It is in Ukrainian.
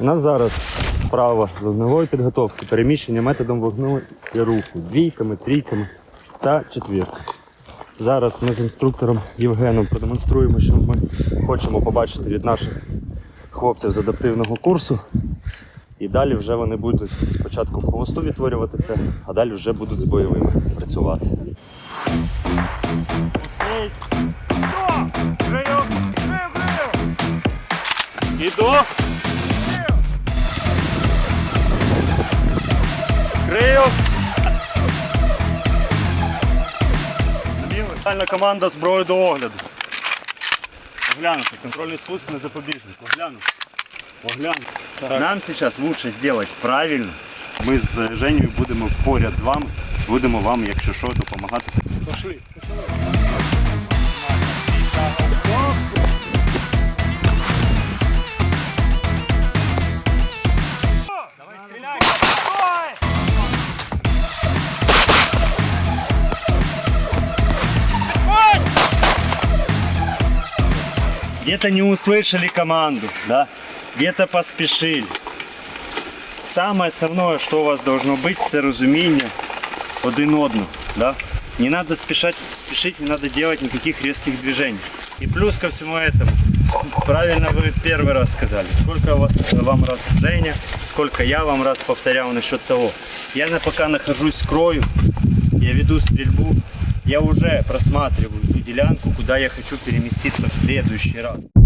У нас зараз вправа з вогневої підготовки, переміщення методом вогню і руху, двійками, трійками та четвірками. Зараз ми з інструктором Євгеном продемонструємо, що ми хочемо побачити від наших хлопців з адаптивного курсу. І далі вже вони будуть спочатку в хвосту відтворювати це, а далі вже будуть з бойовими працювати. Іду. Спеціальна команда зброю до огляду. Оглянути. Контрольний спуск на запобіжник. Оглянути. Оглянути. Нам зараз краще зробити правильно. Ми з Женєю будемо поряд з вами. Будемо вам, якщо що, допомагати. Пошли. Где-то не услышали команду, да? Где-то поспешили. Самое основное, что у вас должно быть, це розуміння один одного, да? Не надо спешать, спешить, не надо делать никаких резких движений. И плюс ко всему этому, правильно вы первый раз сказали, сколько у вас вам раз Женя, сколько я вам раз повторял насчет того. Я пока нахожусь с крою, я веду стрельбу, я уже просматриваю ту делянку, куда я хочу переместиться в следующий раз.